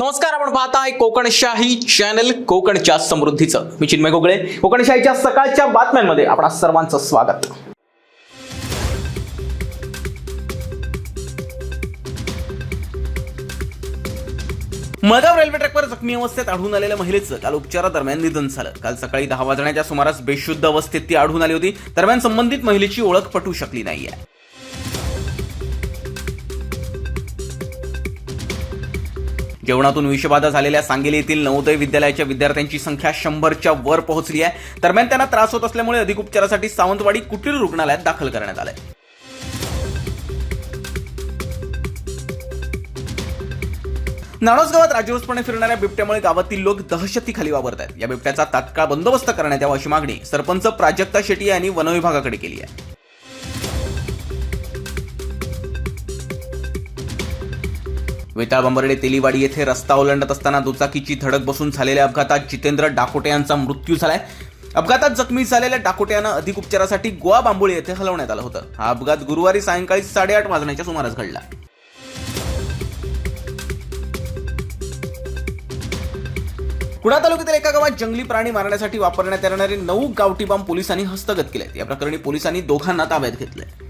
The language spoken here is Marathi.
नमस्कार आपण पाहताय कोकणशाही चॅनल कोकणच्या समृद्धीचं. मी चिन्मय गोगळे. कोकणशाहीच्या सकाळच्या बातम्यांमध्ये आपणा सर्वांचं स्वागत. मगाव रेल्वे ट्रॅकवर जखमी अवस्थेत आढळून आलेल्या महिलेचं काल उपचारादरम्यान निधन झालं. काल सकाळी दहा वाजण्याच्या सुमारास बेशुद्ध अवस्थेत ती आढळून आली होती. दरम्यान संबंधित महिलेची ओळख पटू शकली नाहीये. जेवणातून विषबाधा झालेल्या सांगली येथील नवोदय विद्यालयाच्या विद्यार्थ्यांची संख्या शंभरच्या वर पोहोचली आहे. दरम्यान त्यांना त्रास होत असल्यामुळे अधिक उपचारासाठी सावंतवाडी कुटीर रुग्णालयात दाखल करण्यात आलंय. नाणोस गावात राजरोसपणे फिरणाऱ्या बिबट्यामुळे गावातील लोक दहशतीखाली वावरत आहेत या बिबट्याचा तात्काळ बंदोबस्त करण्यात यावा अशी मागणी सरपंच प्राजक्ता शेट्टी यांनी वनविभागाकडे केली आहे. वेताळ बंबर्डे तेलीवाडी येथे रस्ता ओलांडत असताना दुचाकीची धडक बसून झालेल्या अपघातात जितेंद्र डाकोटे यांचा मृत्यू झालाय. अपघातात जखमी झालेल्या डाकोटे यांना अधिक उपचारासाठी गोवा बांबोळी येथे हलवण्यात आलं होतं. हा अपघात गुरुवारी सायंकाळी साडेआठ वाजण्याच्या सुमारास घडला. कुडा तालुक्यातील एका गावात जंगली प्राणी मारण्यासाठी वापरण्यात येणारे नऊ गावठी बांब पोलिसांनी हस्तगत केले या प्रकरणी पोलिसांनी दोघांना ताब्यात घेतलंय.